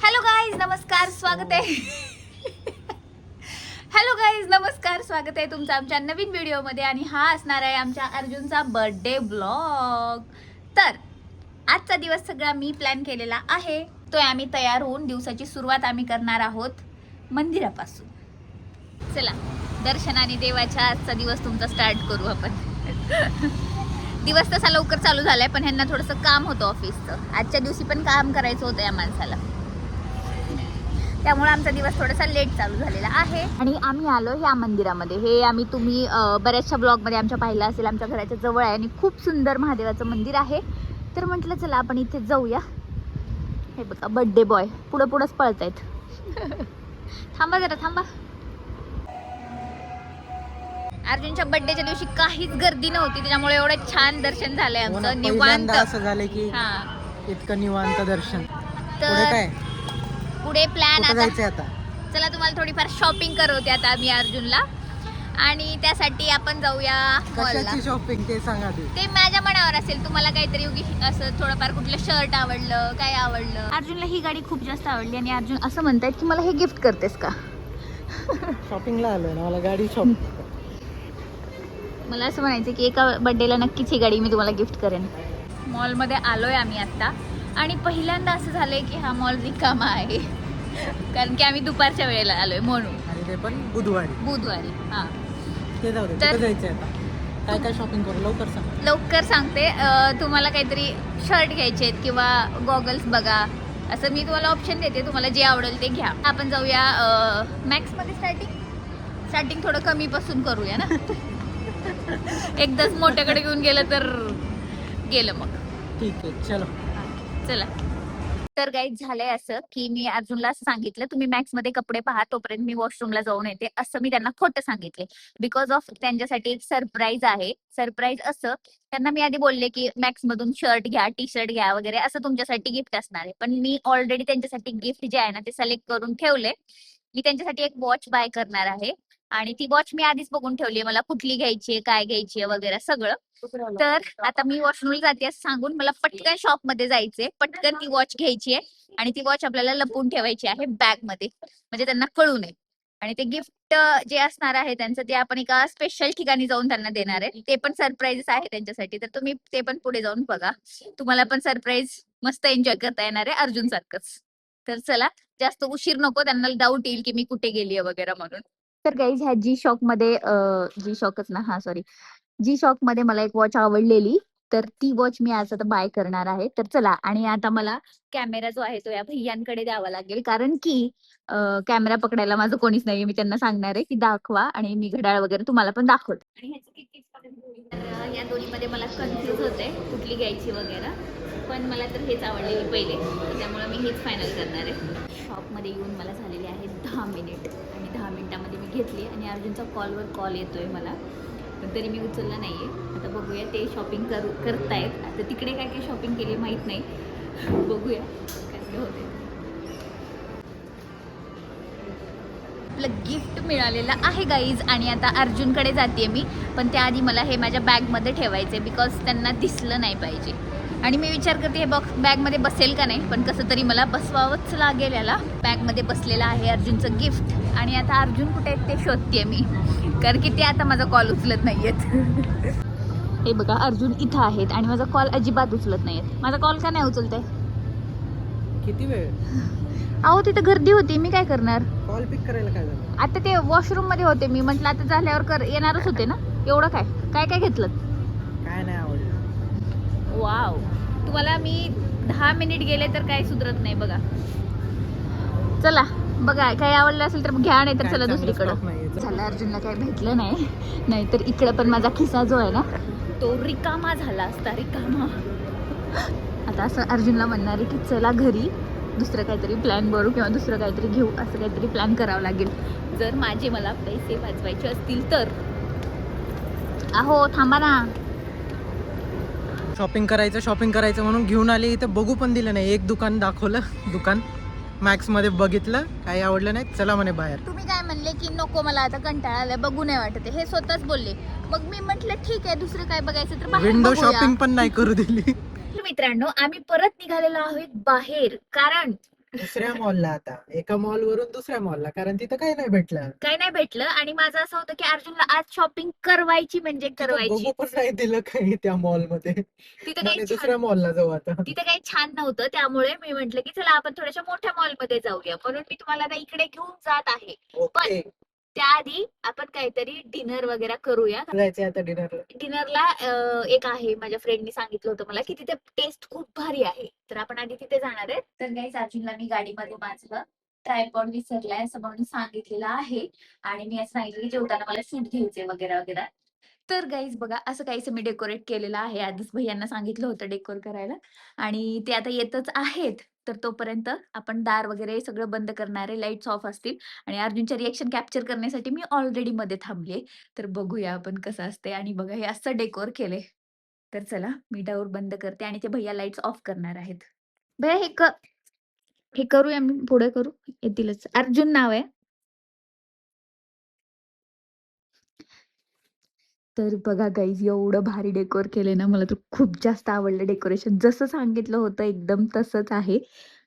Hello guys नमस्कार स्वागत आहे. हॅलो गाईज नमस्कार स्वागत आहे तुमचं आमच्या नवीन व्हिडिओमध्ये आणि हा असणार आहे आमच्या अर्जुनचा बर्थडे ब्लॉग तर आजचा दिवस सगळा मी प्लॅन केलेला आहे. तो आम्ही तयार होऊन दिवसाची सुरुवात आम्ही करणार आहोत मंदिरापासून. चला दर्शनाने देवाच्या आजचा दिवस तुमचा स्टार्ट करू आपण. दिवस तसा लवकर चालू झालाय पण ह्यांना थोडंसं काम होतं ऑफिसचं. आजच्या दिवशी पण काम करायचं होतं या माणसाला. त्यामुळे आमचा दिवस थोडासा लेट चालू झालेला आहे. आणि आम्ही आलो ह्या मंदिरामध्ये. हे आम्ही तुम्ही बऱ्याचशा ब्लॉगमध्ये आमच्या पाहिलं असेल आमच्या घराच्या जवळ आहे आणि खूप सुंदर महादेवाचं मंदिर आहे. तर म्हटलं चला आपण इथे जाऊया. हे बघा बड्डे बॉय पुढं पुढंच पळत आहेत थांबा जरा थांबा. अर्जुनच्या बर्थडेच्या दिवशी काहीच गर्दी नव्हती त्याच्यामुळे एवढं छान दर्शन झालंय हो आमचं निवांत. पहिल्यांदा असं झालंय की हा. इतकं निवांत दर्शन. पुढे तर काय? पुढे प्लॅन कुठं आता. जायचंय आता? चला तुम्हाला थोडीफार शॉपिंग करवते आता मी अर्जुनला. आणि त्यासाठी आपण जाऊया मॉलला कशाची शॉपिंग ते सांगा आधी. ते माझ्या मनावर असेल. तुम्हाला काहीतरी उगी असं थोडंफार कुठलं शर्ट आवडलं काय आवडलं? अर्जुनला ही गाडी खूप जास्त आवडली आणि अर्जुन असं म्हणतायत की मला हे गिफ्ट करतेस का? शॉपिंगला आलोय ना मला गाडी शॉप मला असं म्हणायचं की एका बड्डेला नक्कीच ही गाडी मी तुम्हाला गिफ्ट करेन. मॉलमध्ये आलोय आम्ही आत्ता. आणि पहिल्यांदा असं झालंय की हा मॉल रिकामा आहे. कारण की आम्ही दुपारच्या वेळेला आलोय म्हणून. आणि ते पण बुधवारी. बुधवारी हां. ते जाऊ दे तर- कुठं जायचंय आता? काय काय शॉपिंग करू? लवकर सांग. लवकर सांगते. अं, तुम्हाला काहीतरी शर्ट घ्यायचे आहेत किंवा गॉगल्स बघा. असं मी तुम्हाला ऑप्शन देते. तुम्हाला जे आवडेल ते घ्या. आपण जाऊया मॅक्समध्ये स्टार्टिंग स्टार्टिंग थोडं कमीपासून करूया ना? एकदाच मोठ्याकडे घेऊन गेलं तर गेलं मग. ठीक आहे चलो. चला. तर काही झालंय असं की मी अर्जुनला असं सांगितलं तुम्ही मॅक्समध्ये कपडे पहा तोपर्यंत मी वॉशरूमला जाऊन येते. असं मी त्यांना खोटं सांगितले. बिकॉज ऑफ त्यांच्यासाठी एक सरप्राईज आहे. सरप्राईज असं त्यांना मी आधी बोलले की मॅक्स मधून शर्ट घ्या टी शर्ट घ्या वगैरे असं तुमच्यासाठी गिफ्ट असणार आहे. पण मी ऑलरेडी त्यांच्यासाठी गिफ्ट जे आहे ना ते सिलेक्ट करून ठेवले. मी त्यांच्यासाठी एक वॉच बाय करणार आहे. आणि ती वॉच मी आधीच बघून ठेवली मला कुठली घ्यायची आहे काय घ्यायची आहे वगैरे सगळं. तर आता मी वॉशरूमला जाते असं सांगून मला पटकन शॉपमध्ये जायचंय. पटकन ती वॉच घ्यायची आहे आणि ती वॉच आपल्याला लपवून ठेवायची आहे बॅगमध्ये. म्हणजे त्यांना कळू नये. आणि ते गिफ्ट जे असणार आहे त्यांचं ते आपण एका स्पेशल ठिकाणी जाऊन त्यांना देणार आहे. ते पण सरप्राईज आहे त्यांच्यासाठी. तर तुम्ही ते पण पुढे जाऊन बघा. तुम्हाला पण सरप्राईज मस्त एन्जॉय करता येणार आहे अर्जुन सारखंच. तर चला जास्त उशीर नको. त्यांना डाऊट येईल की मी कुठे गेली वगैरे म्हणून. तर गाईज ह्या जी शॉकमध्ये जी शॉकच ना हा सॉरी जी शॉकमध्ये मला एक वॉच आवडलेली. तर ती वॉच मी आज आता बाय करणार आहे. तर चला आणि आता मला कॅमेरा जो आहे तो या भैयांकडे द्यावा लागेल. कारण की कॅमेरा पकडायला माझं कोणीच नाही मी त्यांना सांगणार आहे की दाखवा आणि मी घड्याळ वगैरे तुम्हाला पण दाखवते. आणि ह्याची या दोन्हीमध्ये मला कन्फ्युज होते कुठली घ्यायची वगैरे. पण मला तर हेच आवडलेली पहिले. त्यामुळे मी हेच फायनल करणार आहे. शॉपमध्ये येऊन मला झालेले आहेत दहा मिनिट आणि दहा मिनिटामध्ये मी घेतली आणि अर्जुनचा कॉलवर कॉल येतोय मला. पण तरी मी उचलला आहे आता बघूया ते शॉपिंग करू करतायत. आता तिकडे काय काय शॉपिंग केली माहीत नाही. बघूया काय काय होते आपलं गिफ्ट मिळालेलं आहे गाईज आणि आता अर्जुनकडे जाते मी. पण त्याआधी मला हे माझ्या बॅगमध्ये ठेवायचे बिकॉज त्यांना दिसलं नाही पाहिजे. आणि मी विचार करते हे बॉक्स बॅगमध्ये बसेल का नाही? पण कसं तरी मला बसवावंच लागेल याला. बॅगमध्ये बसलेलं आहे अर्जुनचं गिफ्ट. आणि आता अर्जुन कुठे आहेत ते शोधते मी. कारण की ते आता माझा कॉल उचलत नाहीयेत. हे बघा अर्जुन इथं आहेत आणि माझा कॉल अजिबात उचलत नाहीयेत. माझा कॉल का नाही उचलत आहे किती वेळ? अहो तिथं गर्दी होती. मी काय करणार? कॉल पिक करायला काय आता ते वॉशरूममध्ये होते मी. म्हटलं आता झाल्यावर कर येणारच होते ना? एवढं काय? काय काय घेतलं? नाही वाव. तुम्हाला मी दहा मिनिट गेले तर काय सुधरत नाही बघा. चला बघा काय आवडलं असेल तर घ्या नाही तर चला दुसरीकडं. झालं अर्जुनला काय भेटलं नाही. नाहीतर इकडं पण माझा खिसा जो आहे ना तो रिकामा झाला असता रिकामा. आता असं अर्जुनला म्हणणार आहे की चला घरी दुसरं काहीतरी प्लॅन करू किंवा दुसरं काहीतरी घेऊ असं काहीतरी प्लॅन करावं लागेल. जर माझे मला पैसे वाचवायचे असतील तर? अहो थांबा ना. शॉपिंग करायचं शॉपिंग करायचं म्हणून घेऊन आले इथं. बघू पण दिलं नाही. एक दुकान दाखवलं दुकान. मॅक्समध्ये बघितलं. काही आवडलं नाही. चला म्हणे बाहेर. तुम्ही काय म्हणले की नको मला आता कंटाळा आलाय बघू नाही वाटत आहे. हे स्वतःच बोलले. मग मी म्हंटल ठीक आहे दुसरं काय बघायचं तर बाहेर विंडो बघूया. शॉपिंग पण नाही करू दिली. मित्रांनो आम्ही परत निघालेलो आहोत बाहेर. कारण दुसऱ्या मॉलला आता. एका मॉल वरून दुसऱ्या मॉलला कारण तिथं काही नाही भेटलं. काही नाही भेटलं. आणि माझं असं होतं की अर्जुनला आज शॉपिंग करवायची म्हणजे करवायची बघू पण नाही दिलं काही त्या मॉलमध्ये. तिथे म्हणे काही दुसऱ्या छान मॉलला जाऊ आता. तिथे काही छान नव्हतं. त्यामुळे मी म्हंटल की चला आपण थोड्याशा मोठ्या मॉलमध्ये जाऊया. म्हणून मी तुम्हाला आता इकडे घेऊन जात आहे. ओके. त्याआधी आपण काहीतरी डिनर वगैरे करूया. जायचंय आता डिनरला. डिनरला एक आहे माझ्या फ्रेंडनी सांगितलं होतं मला की तिथे टेस्ट खूप भारी आहे. तर आपण आधी तिथे जाणार आहे. तर गाईज अर्जुनला मी गाडीमध्ये माझं ट्रायपॉड विसरलाय असं म्हणून सांगितलेलं आहे. आणि मी असं सांगितलं की जेवताना मला शूट घ्यायचे वगैरे वगैरे. तर गाईज बघा असं काहीसं मी डेकोरेट केलेलं आहे. आधीच भैयांना सांगितलं होतं डेकोर करायला. आणि ते आता येतच आहेत. तर तोपर्यंत आपण दार वगैरे सगळं बंद करणारे लाईट्स ऑफ असतील. आणि अर्जुनच्या रिएक्शन कॅप्चर करण्यासाठी मी ऑलरेडी मध्ये थांबले. तर बघूया आपण कसं असते. आणि बघा हे असं डेकोर केले तर चला मी डाऊर बंद करते आणि ते भैया लाईट्स ऑफ करणार आहेत. भैया हे क हे करूया मी पुढे करू. येतीलच. अर्जुन नाव आहे. तर बघा गाईज एवढं भारी डेकोर केले ना मला तर खूप जास्त आवडलं डेकोरेशन जसं सांगितलं होतं एकदम तसंच आहे.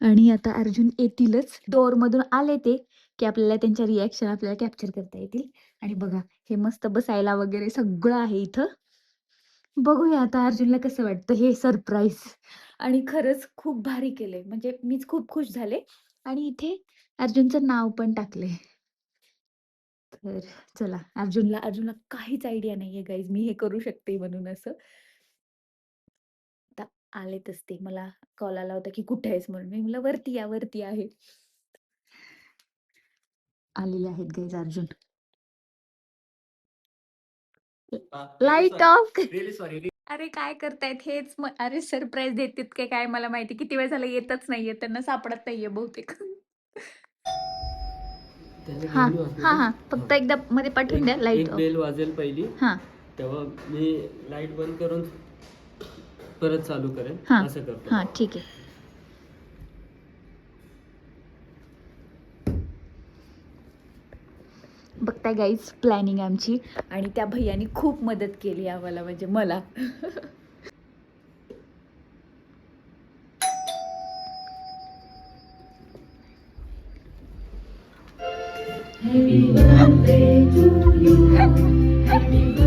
आणि आता अर्जुन येतीलच. डोअर मधून आले ते की आपल्याला त्यांच्या रिॲक्शन आपल्याला कॅप्चर करता येतील. आणि बघा हे मस्त बसायला वगैरे सगळं आहे इथं. बघूया आता अर्जुनला कसं वाटतं हे सरप्राईज आणि खरंच खूप भारी केलंय. म्हणजे मीच खूप खुश झाले. आणि इथे अर्जुनचं नाव पण टाकले तर चला अर्जुनला अर्जुनला काहीच आयडिया नाहीये गाईज मी हे करू शकते म्हणून असं. आता आलेतच ते मला कॉल आला होता की कुठे आहेस म्हणून. मी म्हणलं वरती या वरती आहे. आलेले आहेत गाईज अर्जुन. लाइट ऑफ अरे काय करतायत हेच अरे सरप्राईज देतात काय काय मला माहिती. किती वेळ झाला येतच नाहीये. त्यांना सापडत नाहीये बहुतेक. हा हा हा. फक्त एकदा मध्ये पाठवून द्या लाइट एक बेल वाजेल पहिली. हा. तेव्हा मी लाइट बंद करून परत चालू करेन. हा, असं करतो. हा ठीक आहे. बघताय गाईज प्लॅनिंग आमची. आणि त्या भैयानी खूप मदत केली आम्हाला म्हणजे मला. कसं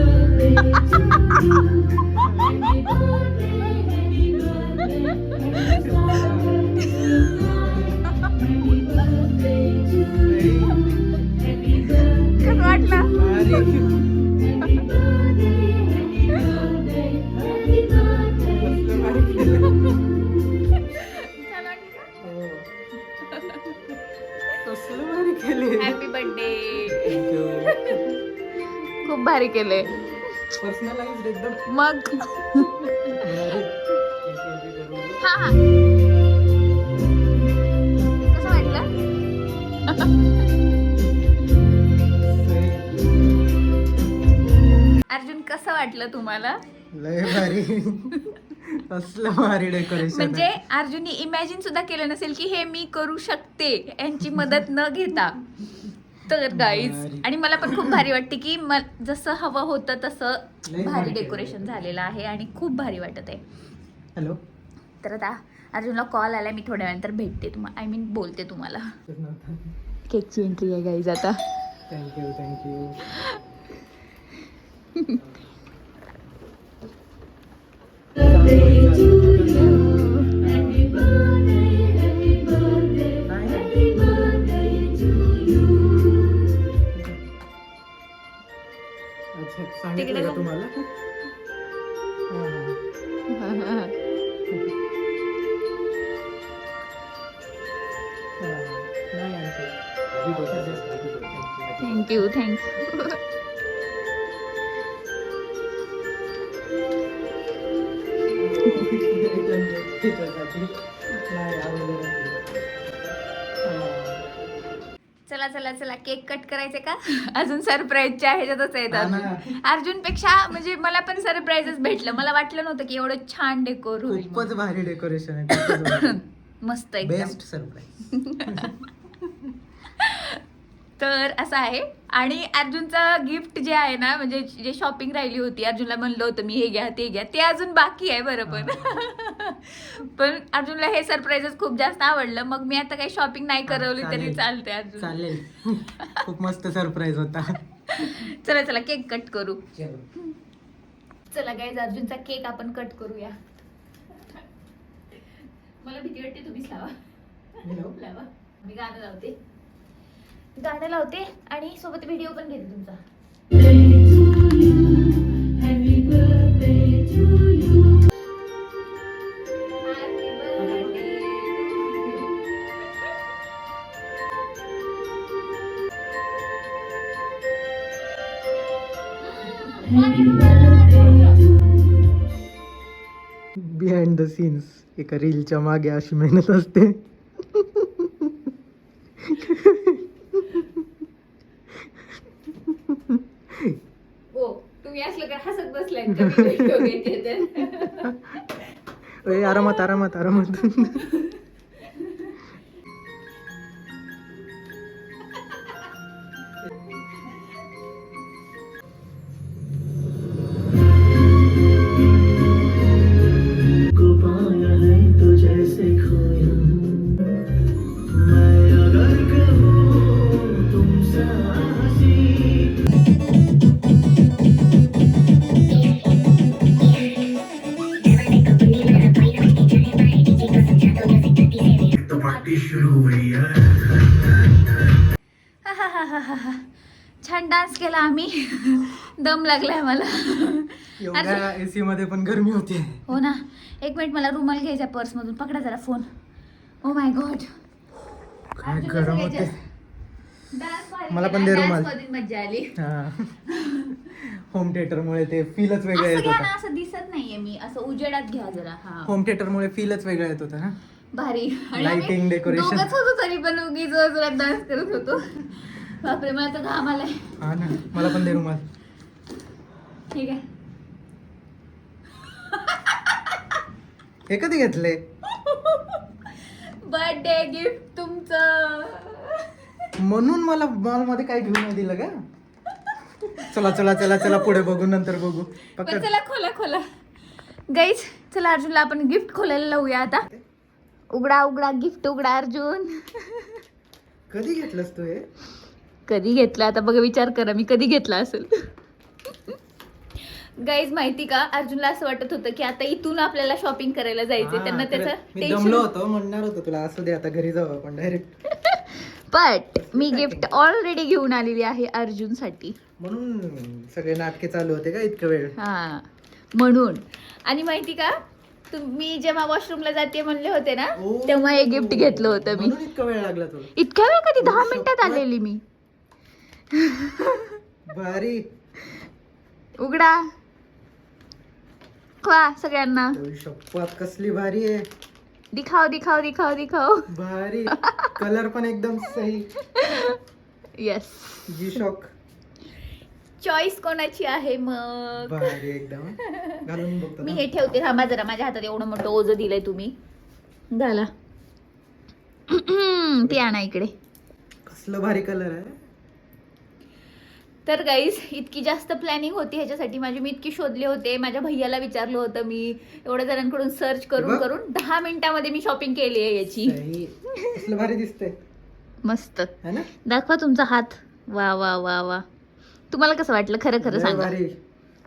खूप भारी केले. मग? you. हा हा. कसं वाटलं? अर्जुन कसं वाटलं तुम्हाला? लय भारी. कसलं भारी डेकोरेशन म्हणजे अर्जुनने इमॅजिन सुद्धा केलं नसेल की हे मी करू शकते यांची मदत न घेता. तर गाईज. आणि मला पण खूप भारी वाटते की म- जसं हवं होतं तसं भारी डेकोरेशन झालेलं आहे आणि खूप भारी वाटत आहे. हॅलो? तर आता अर्जुनला कॉल आलाय मी थोड्या वेळानंतर भेटते तुम्हाला आय मीन बोलते तुम्हाला. केकची एंट्री आहे गाईज आता. Thank you thank you thank you thank you. चला चला चला केक कट करायचे का? अजून सरप्राईजच्या ह्याच्यातच आहेत अजून. अर्जुनपेक्षा म्हणजे मला पण सरप्राईजच भेटलं. मला वाटलं नव्हतं की एवढं छान डेकोर होईल खूपच भारी डेकोरेशन आहे. मस्त एकदम. बेस्ट सरप्राईज तर असं आहे. आणि अर्जुनचं गिफ्ट जे आहे ना म्हणजे जे शॉपिंग राहिली होती अर्जुनला म्हणलं होतं मी हे घ्या ते घ्या. ते अजून बाकी आहे बरं पण. पण अर्जुनला हे सरप्राईजच खूप जास्त आवडलं. मग मी आता काही शॉपिंग नाही करवली तरी. चालते अर्जुन चालेल. खूप मस्त सरप्राईज होता. चला चला केक कट करू. चला. गाईज अर्जुनचा केक आपण कट करूया. मला भीती वाटते तुम्हीच लावा. लावा. मी गाणं लावते. गाणं लावते आणि सोबत व्हिडिओ पण घेते तुमचा. बिहाइंड द सीन्स एका रीलच्या मागे अशी मेहनत असते हो तुम्ही असलं का हसत बसलाय का मी व्हिडिओ घेते तर ए, आरामात लागलाय मला. एवढ्या एसी मध्ये पण गरमी होती. हो ना. एक मिनिट मला रुमाल घ्यायचा पर्स मधून पकडा जरा फोन. ओ माय गॉड काय गरम होते. मला पण दे रुमाल. मजा आली. होम थिएटर मुळे ते फीलच वेगळं येत होता. असं दिसत नाहीये मी. असं उजेडात घ्या जरा. हा. होम थिएटर मुळे फीलच वेगळं येत होतं ना. भारी. decoration. दोघंच होतो तरी पण उगीच डान्स करत होतो. बापरे मला तर घाम आलाय. हा ना. मला पण दे रुमाल. ठीक आहे. हे कधी घेतले? बर्थडे गिफ्ट तुमचं. म्हणून मला मॉलमध्ये काय घेऊन नाही दिलं का चला चला चला चला पुढे बघू नंतर बघू. चला खोला खोला. गाईज चला अर्जुनला आपण गिफ्ट खोलायला लावूया आता. उघडा उघडा गिफ्ट उघडा अर्जुन. कधी घेतलंस तू हे? कधी घेतला? आता बघा विचार करा मी कधी घेतला असेल? गाईज माहिती का? अर्जुनला असं वाटत होतं की आता इथून आपल्याला शॉपिंग करायला जायचंय. हा, त्यांना. त्याचं मी दमलो होतो म्हणणार होतो तुला असू दे आता घरी जाऊ आपण direct but me gift already घेऊन आलेली आहे अर्जुनसाठी. म्हणून सगळे नाटके चालू होते का इतकं वेळ? हा. म्हणून. आणि माहिती का? तुम्ही जेव्हा वॉशरूमला जाते म्हणले होते ना ओ. तेव्हा हे गिफ्ट घेतलं होतं मी. म्हणून इतका वेळ लागला तुला? इतक्या वेळ कधी? दहा मिनिटात. आलेली मी. भारी. उघडा. खवा सगळ्यांना. शपथ कसली भारी आहे. दिखाव दिखाव दिखाव दिखाव भारी. कलर पण एकदम सही. येस जी शॉक. चॉईस कोणाची आहे मग? भारी एकदम. घालून बघतो मी ना. हे ठेवते थांबा जरा माझ्या हातात एवढं मोठं ओझं दिलंय तुम्ही. घाला. ते आणा इकडे. कसलं भारी कलर आहे. तर गाईज इतकी जास्त प्लॅनिंग होती ह्याच्यासाठी. माझी मी इतकी शोधले होते. माझ्या भैयाला विचारलं होतं मी. एवढ्या जणांकडून सर्च करून. करून दहा मिनिटामध्ये मी शॉपिंग केली आहे याची. भारी दिसतंय. मस्त. है ना? दाखवा तुमचा हात. वा वा वा वा. तुम्हाला कसं वाटलं? खरं खरं सांगा.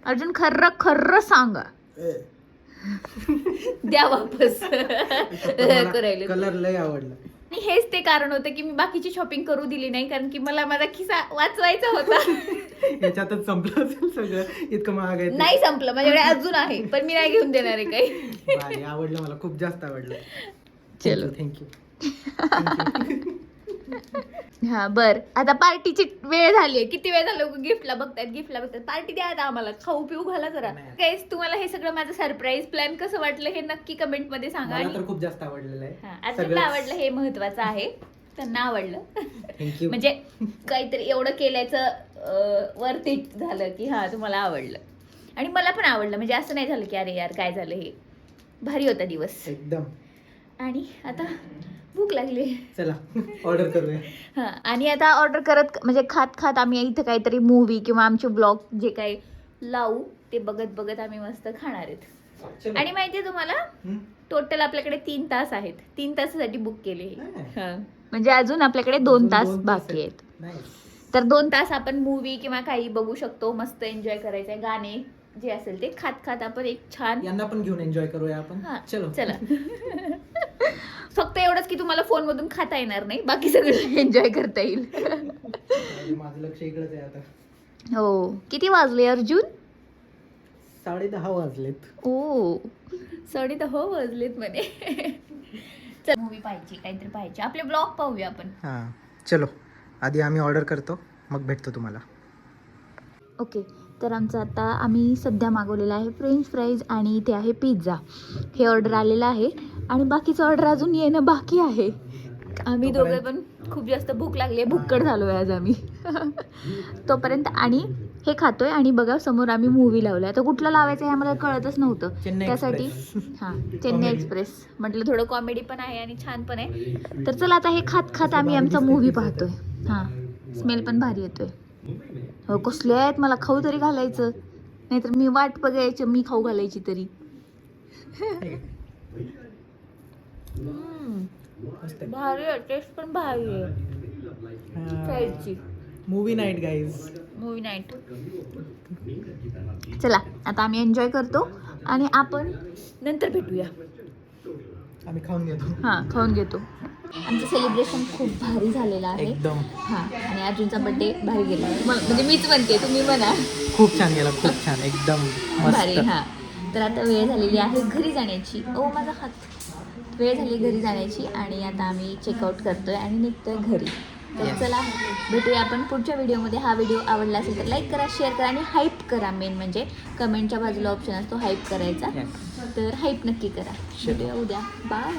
अर्जुन खरं खरं सांगा. द्या वापस. करायला. कलर लय आवडला. आणि हेच ते कारण होतं की मी बाकीची शॉपिंग करू दिली नाही कारण की मला माझा खिसा वाचवायचा होता. याच्यातच संपलं असेल सगळं. इतकं महाग आहे. नाही संपलं माझ्याकडे अजून आहे पण मी नाही घेऊन देणार आहे काही. आवडलं मला खूप जास्त आवडलं. चलो. थँक्यू हा बर. आता पार्टीची वेळ झाली किती वेळ झालं गिफ्टला बघतायत गिफ्टला बघतायत. पार्टी द्या आता आम्हाला. खाऊ पिऊ घाला जरा. गाईज तुम्हाला हे सगळं माझं सरप्राईज प्लॅन कसं वाटलं हे नक्की कमेंटमध्ये सांगा. मला तर खूप जास्त आवडलेलं हा, आहे आवडलं हे महत्वाचं आहे. त्यांना आवडलं. थँक्यू म्हणजे काहीतरी एवढं केल्याचं वर्थ इट झालं की हा तुम्हाला आवडलं. आणि मला पण आवडलं. म्हणजे असं नाही झालं की अरे यार काय झालं हे? भारी होता दिवस. एकदम. आणि आता भूक लागली. चला ऑर्डर करूया. हां आणि आता ऑर्डर करत म्हणजे खात खात आम्ही इथं काहीतरी मूवी किंवा आमचे ब्लॉग जे काही लावू ते बघत बघत आम्ही मस्त खाणार आहेत. आणि माहितीये तुम्हाला. टोटल आपल्याकडे तीन तास आहेत. तीन तासासाठी बुक केले. म्हणजे अजून आपल्याकडे दोन तास बाकी आहेत. तर दोन तास आपण मूवी किंवा काही बघू शकतो मस्त एन्जॉय करायचंय गाणे. जे असेल ते खात खात आपण एक छान यांना पण घेऊन एन्जॉय करूया आपण. हा, चलो. चला. फक्त एवढंच की तुम्हाला फोन मधून खाता येणार नाही. बाकी सगळं एन्जॉय करता येईल. माझं लक्ष इकडेच आहे आता. हो. किती वाजले अर्जुन? साडे दहा वाजलेत. ओ. साडे दहा वाजलेत म्हणे. चल. मूवी पाहिजे काहीतरी पाहिजे आपले ब्लॉग पाहूया आपण. हां चलो. आधी आम्ही ऑर्डर करतो मग भेटतो तुम्हाला. ओके तर आमचं आता आम्ही सध्या मागवलेलं आहे फ्रेंच फ्राईज आणि इथे आहे पिझ्झा हे ऑर्डर आलेलं आहे आणि बाकीचं ऑर्डर अजून येणं बाकी आहे. आम्ही दोघे पण खूप जास्त भूक लागली आहे. भुक्कड झालो आहे आज आम्ही. तोपर्यंत आणि हे खातोय आणि बघा समोर आम्ही मूवी लावलाय. तर कुठलं लावायचं हे आम्हाला कळतच नव्हतं. त्यासाठी. हां चेन्नई. एक्सप्रेस म्हटलं थोडं कॉमेडी पण आहे आणि छान पण आहे. तर चला आता हे खात खात आम्ही आमचा मूवी पाहतोय. हां स्मेल पण भारी येतोय. कसले आहेत मला खाऊ तरी घालायचं. नाहीतर मी वाट बघायचं मी खाऊ घालायची तरी. भारी आहे टेस्ट पण भारी आहे. फ्राईडची movie night guys movie night चला आता आम्ही एन्जॉय करतो आणि आपण नंतर भेटूया. आम्ही खाऊन घेतो. हां खाऊन घेतो. आमचं सेलिब्रेशन खूप भारी झालेलं आहे. एकदम. हां आणि अर्जुनचा बड्डे भारी गेला. म- म्हणजे मीच म्हणते तुम्ही म्हणा. खूप छान गेला खूप छान एकदम भारी मस्त हां. तर आता वेळ झालेली आहे घरी जाण्याची. ओ माझा हात. वेळ झाली घरी जाण्याची आणि आता आम्ही चेकआउट करतोय आणि निघतोय घरी. तर. चला भेटूया आपण पुढच्या व्हिडिओमध्ये हा व्हिडिओ आवडला असेल तर लाईक करा शेअर करा आणि हाईप करा मेन म्हणजे कमेंटच्या बाजूला ऑप्शन असतो हाईप करायचा. तर हाईप नक्की करा. भेटूया उद्या बाय